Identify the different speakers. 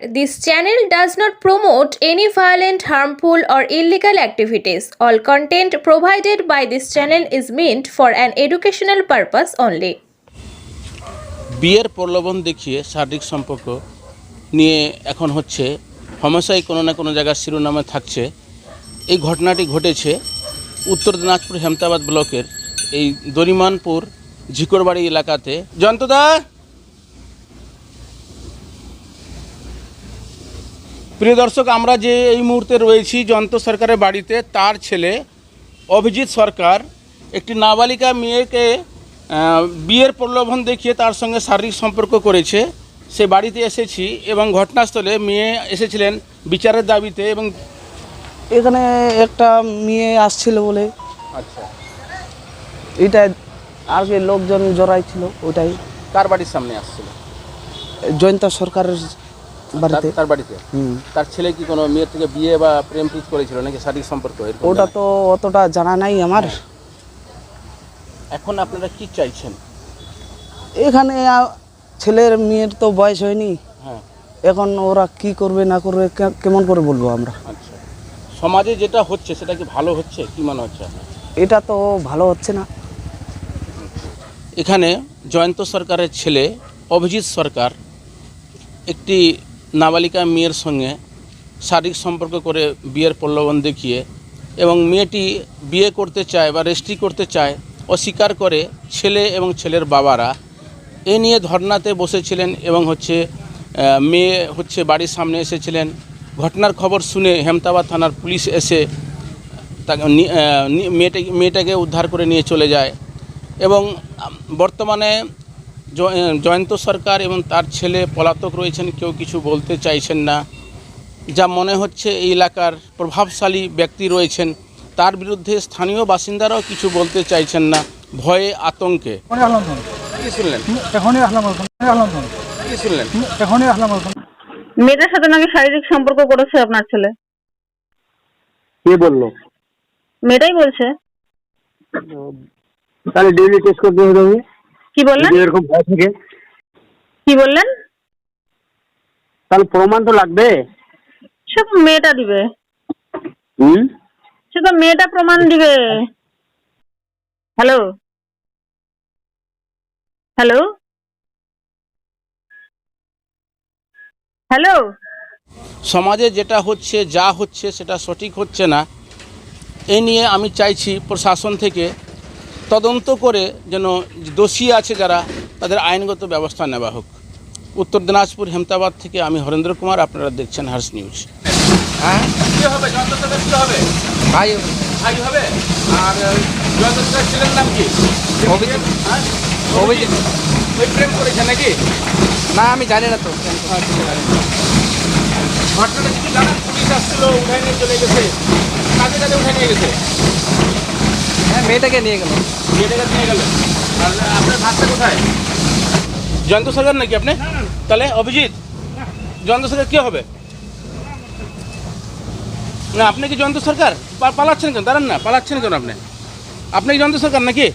Speaker 1: This channel does not promote any violent, harmful, or illegal activities. All content provided by this channel is meant for an educational purpose only.
Speaker 2: বিয়ের প্রলোভন দেখিয়ে শারীরিক সম্পর্ক নিয়ে এখন হচ্ছে হমেশাই কোনো না কোনো জায়গার শিরোনামে থাকছে এই ঘটনাটি ঘটেছে উত্তর দিনাজপুর হেমতাবাদ ব্লকের এই দরিমানপুর ঝিকরবাড়ি এলাকাতে জয়ন্তদা প্রিয় দর্শক আমরা যে এই মুহূর্তে রয়েছি জয়ন্ত সরকারের বাড়িতে তার ছেলে অভিজিৎ সরকার একটি নাবালিকা মেয়েকে বিয়ের প্রলোভন দেখিয়ে তার সঙ্গে শারীরিক সম্পর্ক করেছে। সে বাড়িতে এসেছি এবং ঘটনাস্থলে মেয়ে এসেছিলেন বিচারের দাবিতে এবং
Speaker 3: এখানে একটা মেয়ে আসছিল বলে।
Speaker 2: আচ্ছা।
Speaker 3: এটা আর কি লোকজন জড়াইছিল ওটাই
Speaker 2: কার বাড়ির সামনে আসছিল?
Speaker 3: জয়ন্ত সরকারের বাড়িতে?
Speaker 2: তার- বাড়িতে। তার ছেলে কি কোনো মেয়ের থেকে বিয়ে বা প্রেম প্রীত করেছিল নাকি শারীরিক সম্পর্ক?
Speaker 3: ওটা তো অতটা জানা নাই আমার।
Speaker 2: এখন আপনারা কি চাইছেন?
Speaker 3: এখানে ছেলের মেয়ের তো বয়স হয়নি।
Speaker 2: হ্যাঁ।
Speaker 3: এখন ওরা কি করবে না করবে কেমন করে বলব আমরা?
Speaker 2: আচ্ছা। সমাজে যেটা হচ্ছে সেটা কি ভালো হচ্ছে? কি মনে হচ্ছে
Speaker 3: এটা তো ভালো হচ্ছে না।
Speaker 2: এখানে জয়ন্ত সরকারের ছেলে অভিজিৎ সরকার একটি নাবালিকা মেয়ের সঙ্গে শারীরিক সম্পর্ক করে বিয়ের প্রলোভন দেখিয়ে এবং মেয়েটি বিয়ে করতে চায় বা রেজিস্ট্রি করতে চায়, অস্বীকার করে ছেলে এবং ছেলের বাবারা। এ নিয়ে ধর্নাতে বসেছিলেন এবং হচ্ছে মেয়ে হচ্ছে বাড়ির সামনে এসেছিলেন। ঘটনার খবর শুনে হেমতাবাদ থানার পুলিশ এসে তাকে মেয়েটাকে মেয়েটাকে উদ্ধার করে নিয়ে চলে যায়। এবং বর্তমানে জয়ন্ত সরকার এবং তার ছেলে পলাতক রয়েছেন কেউ কিছু বলতে চাইছেন না। যা মনে হচ্ছে এই এলাকার প্রভাবশালী ব্যক্তি রয়েছেন তার বিরুদ্ধে স্থানীয় বাসিন্দারাও কিছু বলতে চাইছেন না। ভয়ে আতঙ্কে।
Speaker 4: মেয়েটার সাথে নাকি শারীরিক সম্পর্ক করেছে আপনার ছেলে?
Speaker 5: কে বলল?
Speaker 4: মেয়েটাই বলছে।
Speaker 5: তাহলে ডেইলি টেস্ট করতে হবে
Speaker 4: কি বললেন?
Speaker 5: যদি এরকম ভয় থাকে।
Speaker 4: কি বললেন?
Speaker 5: তাহলে প্রমাণ তো লাগবে।
Speaker 4: সে তো মেয়েটা দিবে।
Speaker 5: হুম?
Speaker 4: সে তো মেয়েটা প্রমাণ দিবে। হ্যালো? হ্যালো? হ্যালো?
Speaker 2: সমাজে যেটা হচ্ছে যা হচ্ছে সেটা সঠিক হচ্ছে না এ নিয়ে আমি চাইছি প্রশাসন থেকে তদন্ত করে যেন দোষী আছে যারা তাদের আইনগত ব্যবস্থা নেওয়া হোক। উত্তর দিনাজপুর হেমতাবাদ থেকে আমি হরেন্দ্র কুমার আপনারা দেখছেন হার্স নিউজ। হ্যাঁ? কি হবে? কি হবে?
Speaker 6: ভাই।
Speaker 2: ভাই হবে? আর ছেলের নাম কি?
Speaker 6: অভিজিৎ।
Speaker 2: হ্যাঁ?
Speaker 6: অভিজিৎ।
Speaker 2: ওই প্রেম করেছে নাকি?
Speaker 6: না আমি জানি না তো।
Speaker 2: ঘটনাটা কিছু জানান? পুলিশ আসছিল উঠাই নিয়ে চলে গেছে। কাজে কাজে উঠাই নিয়ে গেছে?
Speaker 6: হ্যাঁ মেয়েটাকে নিয়ে গেল।
Speaker 2: মেয়েটাকে নিয়ে গেল। আর আপনার ভাতটা কোথায়? জয়ন্ত সরকার নাকি আপনি? তাহলে অভিজিৎ জয়ন্ত সরকার কি হবে? না আপনি কি জয়ন্ত সরকার? পালাচ্ছেন কেন? দাঁড়ান না পালাচ্ছেন কেন আপনি? আপনি কি জয়ন্ত সরকার নাকি?